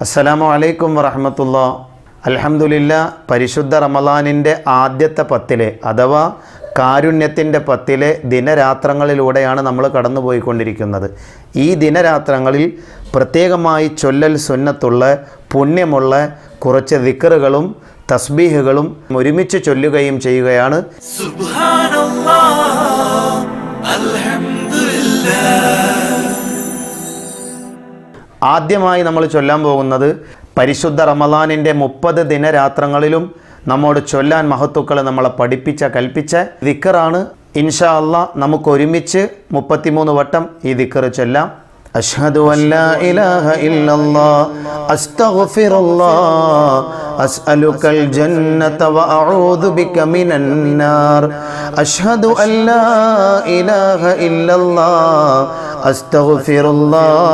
അസ്സലാമു അലൈക്കും വറഹമത്തുള്ള. അലഹമുല്ല പരിശുദ്ധ റമലാനിന്റെ ആദ്യത്തെ പത്തിലെ അഥവാ കാരുണ്യത്തിന്റെ പത്തിലെ ദിനരാത്രങ്ങളിലൂടെയാണ് നമ്മൾ കടന്നുപോയിക്കൊണ്ടിരിക്കുന്നത്. ഈ ദിനരാത്രങ്ങളിൽ പ്രത്യേകമായി ചൊല്ലൽ സുന്നത്തുള്ള പുണ്യമുള്ള കുറച്ച് ദിക്കറുകളും തസ്ബീഹുകളും ഒരുമിച്ച് ചൊല്ലുകയും ചെയ്യുകയാണ്. സുബ്ഹാനല്ലാഹ് ആദ്യമായി നമ്മൾ ചൊല്ലാൻ പോകുന്നത് പരിശുദ്ധ റമദാനിൻ്റെ മുപ്പത് ദിനരാത്രങ്ങളിലും നമ്മോട് ചൊല്ലാൻ മഹത്തുക്കൾ നമ്മളെ പഠിപ്പിച്ച കൽപ്പിച്ച ദിക്കറാണ് ഇൻഷാ അള്ളാ നമുക്ക് ഒരുമിച്ച് മുപ്പത്തിമൂന്ന് വട്ടം ഈ ദിക്കറ് ചൊല്ലാം അഷ്ഹദു അല്ലാ ഇലാഹ ഇല്ലല്ലാ അസ്തഗ്ഫിറുല്ലാ അസ്അലുക്കൽ ജന്നത വഅഊദു ബിക മിനൻ നാർ അഷ്ഹദു അല്ലാ ഇലാഹ ഇല്ലല്ലാ അസ്തഗ്ഫിറുല്ലാ أسألك الجنة وأعوذ بك من النار أشهد أن لا إله إلا الله أستغفر الله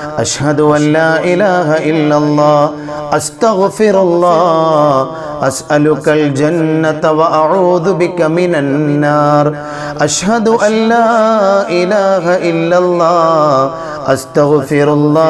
അഷ്ഹദു അല്ലാ ഇലാഹ ഇല്ലല്ലാ അസ്തഗ്ഫിറുല്ലാ അസ്അലുകൽ ജന്നത വ അഊദു ബിക മിനൻ നാർ. അഷ്ഹദു അല്ലാ ഇലാഹ ഇല്ലല്ലാ അസ്തഗ്ഫിറുല്ലാ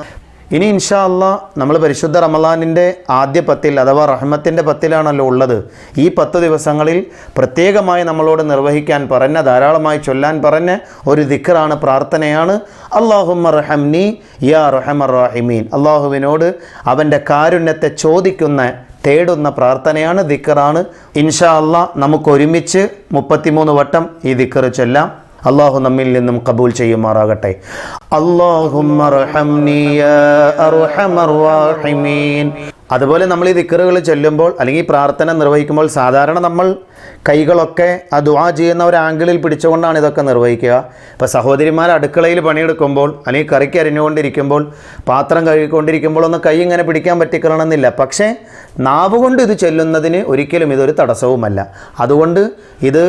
ഇനി ഇൻഷാ അല്ല നമ്മൾ പരിശുദ്ധ റമലാനിന്റെ ആദ്യ പത്തിൽ അഥവാ റഹ്മത്തിന്റെ പത്തിലാണല്ലോ ഉള്ളത്. ഈ പത്ത് ദിവസങ്ങളിൽ പ്രത്യേകമായി നമ്മളോട് നിർവഹിക്കാൻ പറഞ്ഞ ധാരാളമായി ചൊല്ലാൻ പറഞ്ഞ ഒരു ദിക്കറാണ് പ്രാർത്ഥനയാണ്. അള്ളാഹുമ റഹംനി യാ റഹമർ റാഹിമീൻ. അള്ളാഹുവിനോട് അവന്റെ കാരുണ്യത്തെ ചോദിക്കുന്ന തേടുന്ന പ്രാർത്ഥനയാണ് ദിക്കറാണ് ഇൻഷാ അല്ല നമുക്കൊരുമിച്ച് മുപ്പത്തിമൂന്ന് വട്ടം ഈ ദിക്കറ് ചൊല്ലാം. അള്ളാഹു നമ്മിൽ നിന്നും കബൂൽ ചെയ്യുമാറാകട്ടെ. അതുപോലെ നമ്മൾ ഈ ദിക്കറുകൾ ചൊല്ലുമ്പോൾ അല്ലെങ്കിൽ പ്രാർത്ഥന നിർവഹിക്കുമ്പോൾ സാധാരണ നമ്മൾ കൈകളൊക്കെ ആ ദുആ ചെയ്യുന്ന ഒരു ആംഗിളിൽ പിടിച്ചുകൊണ്ടാണ് ഇതൊക്കെ നിർവഹിക്കുക. ഇപ്പോൾ സഹോദരിമാർ അടുക്കളയിൽ പണിയെടുക്കുമ്പോൾ അല്ലെങ്കിൽ കറിക്ക് അരിഞ്ഞുകൊണ്ടിരിക്കുമ്പോൾ പാത്രം കഴുകിക്കൊണ്ടിരിക്കുമ്പോൾ ഒന്ന് കൈ ഇങ്ങനെ പിടിക്കാൻ പറ്റിക്കണമെന്നില്ല. പക്ഷേ നാവ് കൊണ്ട് ഇത് ചൊല്ലുന്നതിന് ഒരിക്കലും ഇതൊരു തടസ്സവുമല്ല. അതുകൊണ്ട് ഇത്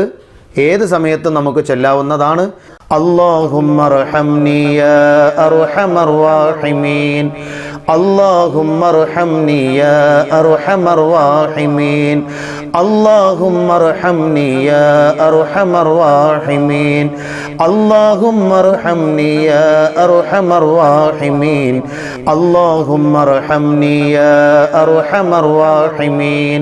ഏത് സമയത്തും നമുക്ക് ചൊല്ലാവുന്നതാണ് اللهم ارحمني يا أرحم الراحمين اللهم ارحمني يا أرحم الراحمين اللهم ارحمني يا أرحم الراحمين اللهم ارحمني يا أرحم الراحمين اللهم ارحمني يا أرحم الراحمين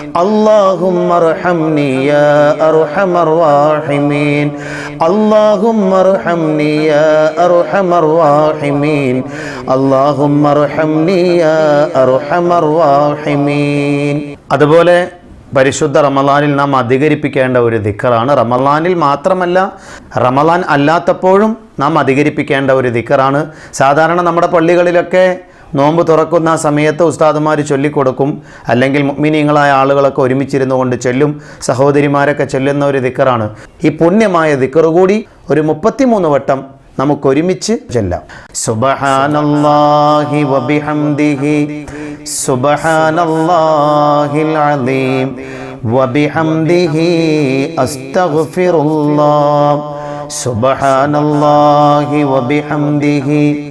اللهم ارحمني يا أرحم الراحمين اللهم ارحمني يا أرحم الراحمين اللهم ارحمني يا أرحم الراحمين അതുപോലെ പരിശുദ്ധ റമലാനിൽ നാം അധികരിപ്പിക്കേണ്ട ഒരു ദിക്കറാണ് റമലാനിൽ മാത്രമല്ല റമലാൻ അല്ലാത്തപ്പോഴും നാം അധികരിപ്പിക്കേണ്ട ഒരു ദിക്കറാണ് സാധാരണ നമ്മുടെ പള്ളികളിലൊക്കെ നോമ്പ് തുറക്കുന്ന സമയത്ത് ഉസ്താദുമാർ ചൊല്ലിക്കൊടുക്കും. അല്ലെങ്കിൽ മുഅ്മിനീങ്ങളായ ആളുകളൊക്കെ ഒരുമിച്ചിരുന്നു കൊണ്ട് ചൊല്ലും. സഹോദരിമാരൊക്കെ ചൊല്ലുന്ന ഒരു ദിക്കറാണ്. ഈ പുണ്യമായ ദിക്കറ് കൂടി ഒരു മുപ്പത്തിമൂന്ന് വട്ടം നമുക്കൊരുമിച്ച് ചൊല്ലാം. സുബഹാനല്ലാഹി വബിഹംദിഹി സുബഹാനല്ലാഹിൽ അലീം വബിഹംദിഹി അസ്തഗ്ഫിറുല്ലാഹ്. സുബഹാനല്ലാഹി വബിഹംദിഹി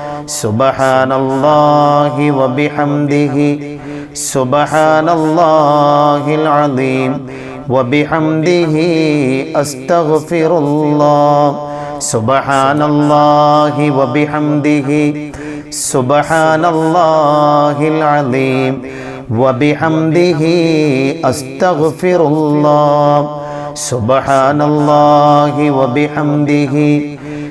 سبحان الله وبحمده سبحان الله العظيم وبحمده أستغفر الله سبحان الله وبحمده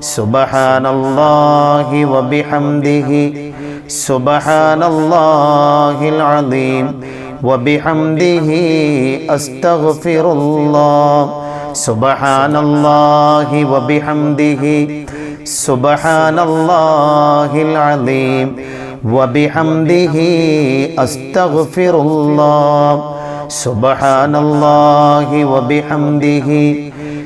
سبحان الله وبحمده سبحان الله العظيم وبحمده أستغفر الله سبحان الله وبحمده سبحان الله العظيم وبحمده أستغفر الله سبحان الله وبحمده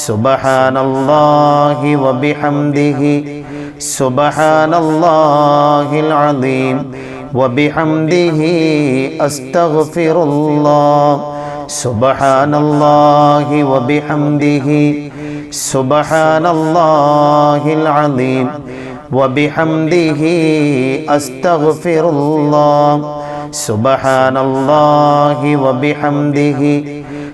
സുബഹാനല്ലാഹി വബിഹംദിഹി സുബഹാനല്ലാഹിൽ അദീം വബിഹംദിഹി അസ്തഗ്ഫിറുല്ലാഹ് സുബഹാനല്ലാഹി വബിഹംദിഹി സുബഹാനല്ലാഹിൽ അദീം وبحمده أستغفر الله سبحان الله وبحمده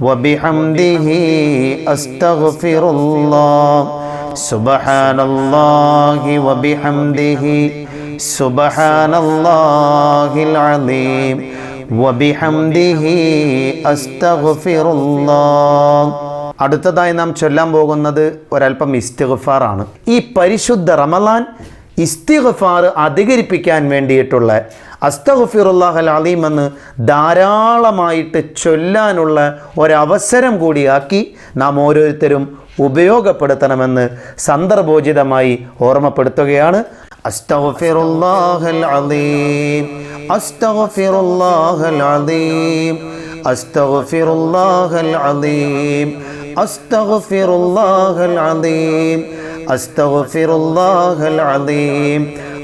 وبحمده أستغفر الله سبحان الله وبحمده سبحان الله العظيم وبحمده أستغفر الله അടുത്തതായി നാം ചൊല്ലാൻ പോകുന്നത് ഒരല്പം ഇസ്തിഗ്ഫാറാണ് ഈ പരിശുദ്ധ റമലാൻ ഇസ്തിഗ്ഫാർ അധികരിപ്പിക്കാൻ വേണ്ടിയിട്ടുള്ള അസ്തഗ്ഫിറുല്ലാഹ് അൽ അലീം എന്ന് ധാരാളമായിട്ട് ചൊല്ലാനുള്ള ഒരവസരം കൂടിയാക്കി നാം ഓരോരുത്തരും ഉപയോഗപ്പെടുത്തണമെന്ന് സന്ദർഭോചിതമായി ഓർമ്മപ്പെടുത്തുകയാണ്. അസ്തഗ്ഫിറുല്ലാഹൽ അലീം അലീം അലീം അലീം അലീം.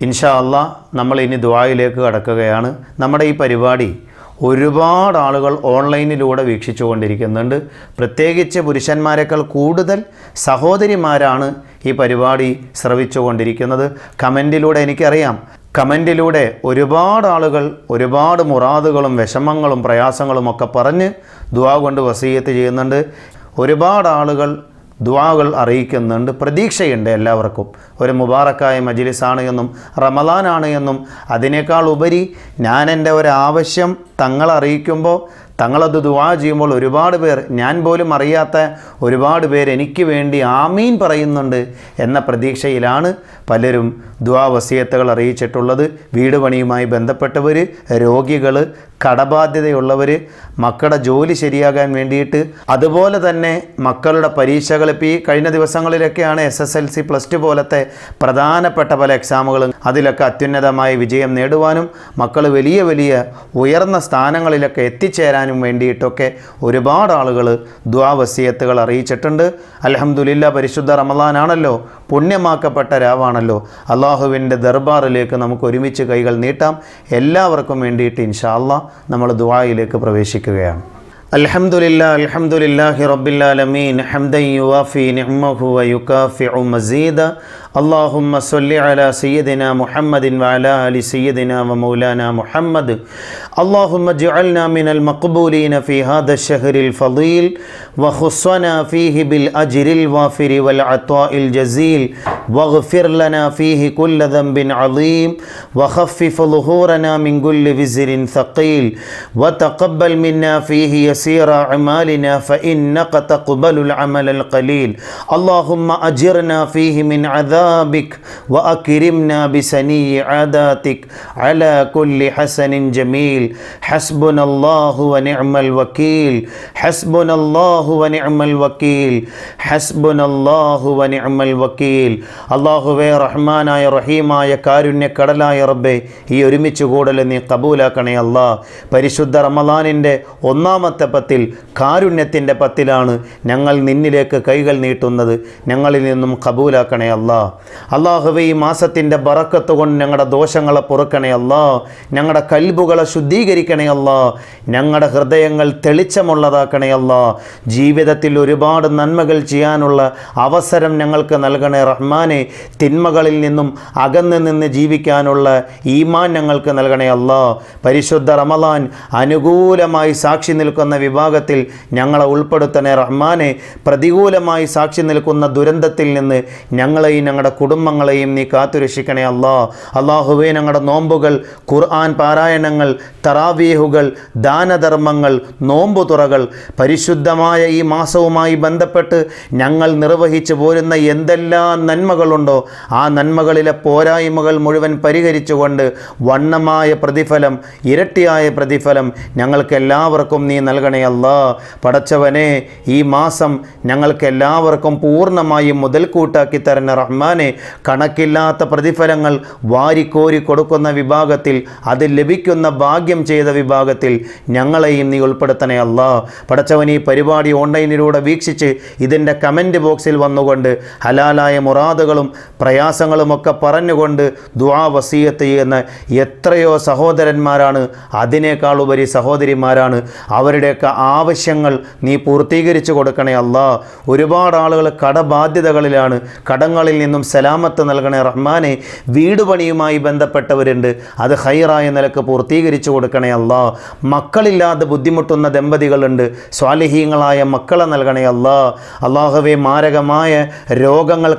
ഇൻഷാ അല്ല നമ്മൾ ഇനി ദുആയിലേക്ക് കടക്കുകയാണ്. നമ്മുടെ ഈ പരിപാടി ഒരുപാട് ആളുകൾ ഓൺലൈനിലൂടെ വീക്ഷിച്ചുകൊണ്ടിരിക്കുന്നുണ്ട്. പ്രത്യേകിച്ച് പുരുഷന്മാരെക്കാൾ കൂടുതൽ സഹോദരിമാരാണ് ഈ പരിപാടി ശ്രവിച്ചുകൊണ്ടിരിക്കുന്നത്. കമന്റിലൂടെ എനിക്കറിയാം. കമന്റിലൂടെ ഒരുപാട് ആളുകൾ ഒരുപാട് മുറാദുകളും വിഷമങ്ങളും പ്രയാസങ്ങളും ഒക്കെ പറഞ്ഞ് ദുആ കൊണ്ട് വസീയത്ത് ചെയ്യുന്നുണ്ട്. ഒരുപാട് ആളുകൾ ദുആകൾ അറിയിക്കുന്നുണ്ട് പ്രതീക്ഷയുണ്ട് എല്ലാവർക്കും. ഒരു മുബാറക്കായ മജിലിസാണ് എന്നും റമദാനാണ് എന്നും. അതിനേക്കാൾ ഉപരി ഞാൻ എന്റെ ഒരാവശ്യം അറിയിക്കുമ്പോൾ തങ്ങളത് ദുവാ ചെയ്യുമ്പോൾ ഒരുപാട് പേർ ഞാൻ പോലും അറിയാത്ത ഒരുപാട് പേർ എനിക്ക് വേണ്ടി ആമീൻ പറയുന്നുണ്ട് എന്ന പ്രതീക്ഷയിലാണ് പലരും ദുവാ വസിയത്തുകൾ അറിയിച്ചിട്ടുള്ളത്. വീട് പണിയുമായി ബന്ധപ്പെട്ടവർ രോഗികൾ കടബാധ്യതയുള്ളവർ മക്കളുടെ ജോലി ശരിയാകാൻ വേണ്ടിയിട്ട്. അതുപോലെ തന്നെ മക്കളുടെ പരീക്ഷകൾ ഇപ്പോൾ ഈ കഴിഞ്ഞ ദിവസങ്ങളിലൊക്കെയാണ് S S L C plus two പോലത്തെ പ്രധാനപ്പെട്ട പല എക്സാമുകളും അതിലൊക്കെ അത്യുന്നതമായ വിജയം നേടുവാനും മക്കൾ വലിയ വലിയ ഉയർന്ന സ്ഥാനങ്ങളിലൊക്കെ എത്തിച്ചേരാനും വേണ്ടിയിട്ടൊക്കെ ഒരുപാട് ആളുകൾ ദ്വാവസീയത്തുകൾ അറിയിച്ചിട്ടുണ്ട്. അലഹമുല്ല പരിശുദ്ധ റമദാനാണല്ലോ പുണ്യമാക്കപ്പെട്ട രാവാണല്ലോ അള്ളാഹുവിൻ്റെ ദർബാറിലേക്ക് നമുക്ക് ഒരുമിച്ച് കൈകൾ നീട്ടാം എല്ലാവർക്കും വേണ്ടിയിട്ട് ഇൻഷാ അള്ളാ നമ്മൾ ദുആയിലേക്ക് പ്രവേശിക്കുകയാണ് അൽഹംദുലില്ലാ അൽഹംദുലില്ലാഹി റബ്ബിൽ ആലമീൻ ഹംദൻ യുവാഫി നിഅമഹു വയുകാഫിഉ മസീദ اللهم صل على سيدنا محمد وعلى ال سيدنا ومولانا محمد اللهم اجعلنا من المقبولين في هذا الشهر الفضيل وخصنا فيه بالاجر الوافر والعطاء الجزيل واغفر لنا فيه كل ذنب عظيم وخفف ظهورنا من كل وزر ثقيل وتقبل منا فيه يسير أعمالنا فإنك تقبل العمل القليل. اللهم أجرنا فيه من عذابك وأكرمنا بسني عاداتك. على كل حسن جميل حسبنا الله ونعم الوكيل. حسبنا الله ونعم الوكيل. حسبنا الله ونعم الوكيل. അള്ളാഹുവേ റഹ്മാനായ റഹീമായ കാരുണ്യ കടലായ റബ്ബെ ഈ ഒരുമിച്ച് കൂടൽ നീ കബൂലാക്കണേ അല്ലാ. പരിശുദ്ധ റമലാനിന്റെ ഒന്നാമത്തെ പത്തിൽ കാരുണ്യത്തിന്റെ പത്തിലാണ് ഞങ്ങൾ നിന്നിലേക്ക് കൈകൾ നീട്ടുന്നത്. ഞങ്ങളിൽ നിന്നും കബൂലാക്കണേ അല്ലാ. അള്ളാഹുവെ ഈ മാസത്തിന്റെ ബറക്കത്ത് കൊണ്ട് ഞങ്ങളുടെ ദോഷങ്ങളെ പൊറുക്കണേ അല്ലാ. ഞങ്ങളുടെ കൽബുകളെ ശുദ്ധീകരിക്കണേ അല്ലാ. ഞങ്ങളുടെ ഹൃദയങ്ങൾ തെളിച്ചമുള്ളതാക്കണേ അല്ലാ. ജീവിതത്തിൽ ഒരുപാട് നന്മകൾ ചെയ്യാനുള്ള അവസരം ഞങ്ങൾക്ക് നൽകണേ റഹ്മാനെ തിന്മകളിൽ നിന്നും അകന്ന് നിന്ന് ജീവിക്കാനുള്ള ഈമാൻ ഞങ്ങൾക്ക് നൽകണേ അല്ല. പരിശുദ്ധ റമലാൻ അനുകൂലമായി സാക്ഷി നിൽക്കുന്ന വിഭാഗത്തിൽ ഞങ്ങളെ ഉൾപ്പെടുത്തണേ റഹ്മാനെ. പ്രതികൂലമായി സാക്ഷി നിൽക്കുന്ന ദുരന്തത്തിൽ നിന്ന് ഞങ്ങളെയും ഞങ്ങളുടെ കുടുംബങ്ങളെയും നീ കാത്തുരക്ഷിക്കണേ അല്ലാ. അള്ളാഹുവേ ഞങ്ങളുടെ നോമ്പുകൾ ഖുർആൻ പാരായണങ്ങൾ തറാവീഹുകൾ ദാനധർമ്മങ്ങൾ നോമ്പുതുറകൾ പരിശുദ്ധമായ ഈ മാസവുമായി ബന്ധപ്പെട്ട് ഞങ്ങൾ നിർവഹിച്ചു പോരുന്ന എന്തെല്ലാം നന്മകളുണ്ടോ? ആ നന്മകളിലെ പോരായ്മകൾ മുഴുവൻ പരിഹരിച്ചുകൊണ്ട് വണ്ണമായ പ്രതിഫലം ഇരട്ടിയായ പ്രതിഫലം ഞങ്ങൾക്ക് എല്ലാവർക്കും നീ നൽകണേ പടച്ചവനെ ഈ മാസം ഞങ്ങൾക്ക് എല്ലാവർക്കും പൂർണമായും മുതൽക്കൂട്ടാക്കി തരുന്ന റഹ്മാനെ കണക്കില്ലാത്ത പ്രതിഫലങ്ങൾ വാരിക്കോരി കൊടുക്കുന്ന വിഭാഗത്തിൽ അത് ലഭിക്കുന്ന ഭാഗ്യം ചെയ്ത വിഭാഗത്തിൽ ഞങ്ങളെയും നീ ഉൾപ്പെടുത്തണേ അല്ല. പടച്ചവൻ ഈ പരിപാടി ഓൺലൈനിലൂടെ വീക്ഷിച്ച് ഇതിന്റെ കമന്റ് ബോക്സിൽ വന്നുകൊണ്ട് ഹലാലായ മുറാദുകളും പ്രയാസങ്ങളുമൊക്കെ പറഞ്ഞുകൊണ്ട് ദുആ വസീയത്ത് ചെയ്യുന്ന എത്രയോ സഹോദരന്മാരാണ്. അതിനേക്കാൾ ഉപരി സഹോദരിമാരാണ്. അവരുടെയൊക്കെ ആവശ്യങ്ങൾ നീ പൂർത്തീകരിച്ചു കൊടുക്കണേ അല്ല. ഒരുപാട് ആളുകൾ കടബാധ്യതകളിലാണ്. കടങ്ങളിൽ നിന്നും സലാമത്ത് നൽകണേ റഹ്മാനെ. വീട് പണിയുമായി ബന്ധപ്പെട്ടവരുണ്ട്. അത് ഹൈറായ നിലയ്ക്ക് പൂർത്തീകരിച്ചു കൊടുക്കണേ അല്ല. മക്കളില്ലാതെ ബുദ്ധിമുട്ടുന്ന ദമ്പതികളുണ്ട്. സ്വാലിഹീങ്ങളായ മക്കളെ നൽകണേ അല്ല. അള്ളാഹുവെ മാരകമായ രോഗങ്ങൾ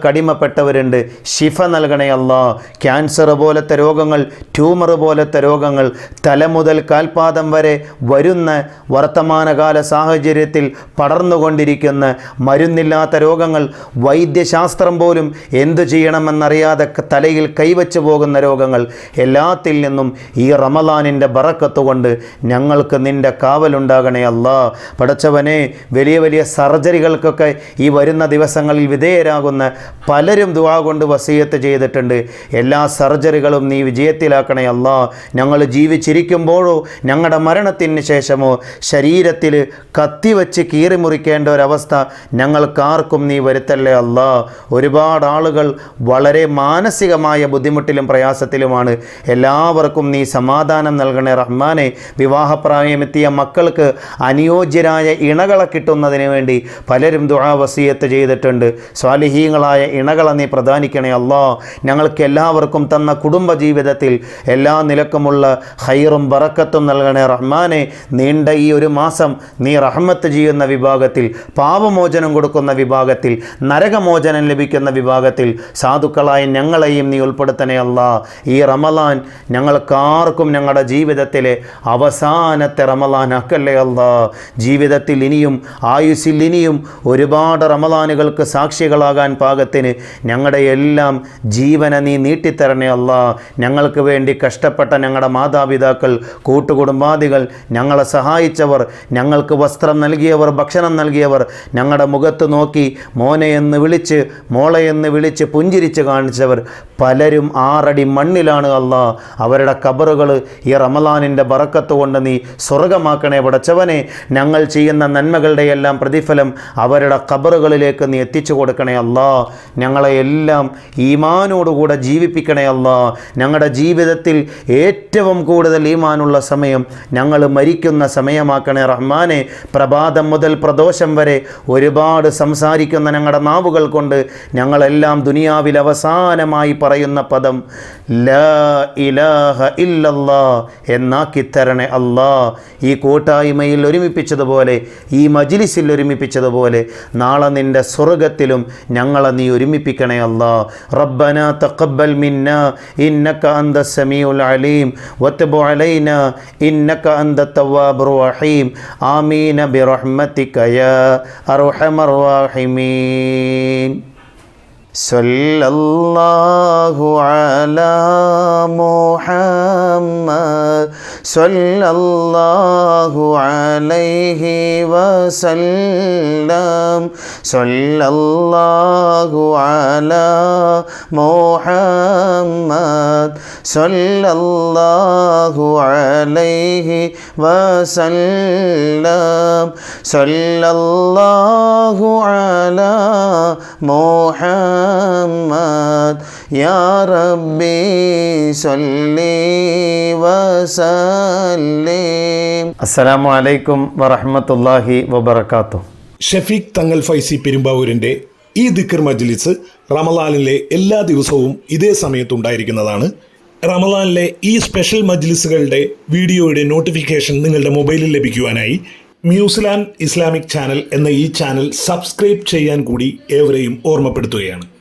കടിമപ്പെട്ടവരുണ്ട് ശിഫ നൽകണേ അല്ലാ ക്യാൻസർ പോലത്തെ രോഗങ്ങൾ ട്യൂമർ പോലത്തെ രോഗങ്ങൾ തല മുതൽ കാൽപാദം വരെ വരുന്ന വർത്തമാനകാല സാഹചര്യത്തിൽ പടർന്നുകൊണ്ടിരിക്കുന്ന മരുന്നില്ലാത്ത രോഗങ്ങൾ വൈദ്യശാസ്ത്രം പോലും എന്തു ചെയ്യണമെന്നറിയാതെ തലയിൽ കൈവച്ചു പോകുന്ന രോഗങ്ങൾ എല്ലാത്തിൽ നിന്നും ഈ റമലാനിന്റെ ബറക്കത്ത് കൊണ്ട് ഞങ്ങൾക്ക് നിന്റെ കാവലുണ്ടാകണേ അല്ലാ പടച്ചവനെ വലിയ വലിയ സർജറികൾക്കൊക്കെ ഈ വരുന്ന ദിവസങ്ങളിൽ വിധേയരാകുന്ന പലരും ദുവാ കൊണ്ട് വസീയത്ത് ചെയ്തിട്ടുണ്ട്. എല്ലാ സർജറികളും നീ വിജയത്തിലാക്കണേ അല്ല. ഞങ്ങൾ ജീവിച്ചിരിക്കുമ്പോഴോ ഞങ്ങളുടെ മരണത്തിന് ശേഷമോ ശരീരത്തിൽ കത്തിവെച്ച് കീറിമുറിക്കേണ്ട ഒരവസ്ഥ ഞങ്ങൾക്കാർക്കും നീ വരുത്തല്ലേ അല്ല. ഒരുപാട് ആളുകൾ വളരെ മാനസികമായ ബുദ്ധിമുട്ടിലും പ്രയാസത്തിലുമാണ്. എല്ലാവർക്കും നീ സമാധാനം നൽകണേ റഹ്മാനെ. വിവാഹപ്രായമെത്തിയ മക്കൾക്ക് അനുയോജ്യരായ ഇണകളെ കിട്ടുന്നതിന് വേണ്ടി പലരും ദുആ വസീയത്ത് ചെയ്തിട്ടുണ്ട്. സ്വാലിഹീങ്ങളായ ഇണകളെ മക്കളെ നീ പ്രധാനിക്കണേ അല്ലാ. ഞങ്ങൾക്ക് എല്ലാവർക്കും തന്ന കുടുംബ ജീവിതത്തിൽ എല്ലാ നിലക്കുമുള്ള ഹൈറും ബറക്കത്തും നൽകണേ റഹ്മാനെ. നീണ്ട ഈ ഒരു മാസം നീ റഹ്മത്ത് ചെയ്യുന്ന വിഭാഗത്തിൽ പാപമോചനം കൊടുക്കുന്ന വിഭാഗത്തിൽ നരകമോചനം ലഭിക്കുന്ന വിഭാഗത്തിൽ സാധുക്കളായ ഞങ്ങളെയും നീ ഉൾപ്പെടുത്തണേ അല്ല. ഈ റമലാൻ ഞങ്ങൾക്കാർക്കും ഞങ്ങളുടെ ജീവിതത്തിലെ അവസാനത്തെ റമലാൻ ആക്കല്ലേ അല്ല. ജീവിതത്തിൽ ഇനിയും ആയുസ്സിൽ ഇനിയും ഒരുപാട് റമലാനുകൾക്ക് സാക്ഷികളാകാൻ പാകത്തിന് ഞങ്ങളുടെ എല്ലാം ജീവന നീ നീട്ടിത്തരണേ അല്ല. ഞങ്ങൾക്ക് വേണ്ടി കഷ്ടപ്പെട്ട ഞങ്ങളുടെ മാതാപിതാക്കൾ കൂട്ടുകുടുംബാദികൾ ഞങ്ങളെ സഹായിച്ചവർ ഞങ്ങൾക്ക് വസ്ത്രം നൽകിയവർ ഭക്ഷണം നൽകിയവർ ഞങ്ങളുടെ മുഖത്ത് നോക്കി മോനെ എന്ന് വിളിച്ച് മോളെ എന്ന് വിളിച്ച് പുഞ്ചിരിച്ച് കാണിച്ചവർ പലരും ആറടി മണ്ണിലാണ് അല്ല. അവരുടെ കബറുകൾ ഈ റമലാനിന്റെ ബറക്കത്ത് കൊണ്ട് നീ സ്വർഗമാക്കണേ പടച്ചവനെ. ഞങ്ങൾ ചെയ്യുന്ന നന്മകളുടെ എല്ലാം പ്രതിഫലം അവരുടെ കബറുകളിലേക്ക് നീ എത്തിച്ചു കൊടുക്കണേ അല്ല. ഞങ്ങളെ എല്ലാം ഈമാനോടുകൂടെ ജീവിപ്പിക്കണേ അല്ല. ഞങ്ങളുടെ ജീവിതത്തിൽ ഏറ്റവും കൂടുതൽ ഈമാനുള്ള സമയം ഞങ്ങൾ മരിക്കുന്ന സമയമാക്കണേ റഹ്മാനെ. പ്രഭാതം മുതൽ പ്രദോഷം വരെ ഒരുപാട് സംസാരിക്കുന്ന ഞങ്ങളുടെ നാവുകൾ കൊണ്ട് ഞങ്ങളെല്ലാം ദുനിയാവിൽ അവസാനമായി പറയുന്ന പദം ല ഇലാഹ ഇല്ലല്ലാ എന്നാക്കി തരണേ അല്ലാ. ഈ കൂട്ടായ്മയിൽ ഒരുമിപ്പിച്ചതുപോലെ ഈ മജിലിസിൽ ഒരുമിപ്പിച്ചതുപോലെ നാളെ നിന്റെ സ്വർഗത്തിലും ഞങ്ങളെ നീ ഒരുമിപ്പിക്കണേ അല്ലാ റബ്ബന തഖബ്ബൽ മിന്ന ഇന്നക അന്ത സമീഉൽ അലീം വത്ബു അലൈന ഇന്നക അന്ത തവ്വാബുർ റഹീം ആമീന ബിറഹ്മതിക യാ അർഹമർ റഹീമീൻ صلى الله على محمد صلى الله عليه وسلم صلى الله على محمد. صلى الله عليه وسلم. صلى الله على محمد. يا ربي صل وسلم. السلام عليكم ورحمة الله وبركاته. ഷഫീഖ് തങ്ങൽ ഫൈസി പെരുമ്പാവൂരിന്റെ ഈ ദിക്കർ മജ്ലിസ് റമലാനിലെ എല്ലാ ദിവസവും ഇതേ സമയത്തുണ്ടായിരിക്കുന്നതാണ്. റമലാലിലെ ഈ സ്പെഷ്യൽ മജ്ലിസുകളുടെ വീഡിയോയുടെ നോട്ടിഫിക്കേഷൻ നിങ്ങളുടെ മൊബൈലിൽ ലഭിക്കുവാനായി ന്യൂസിലാൻഡ് ഇസ്ലാമിക് ചാനൽ എന്ന ഈ ചാനൽ സബ്സ്ക്രൈബ് ചെയ്യാൻ കൂടി ഏവരെയും ഓർമ്മപ്പെടുത്തുകയാണ്.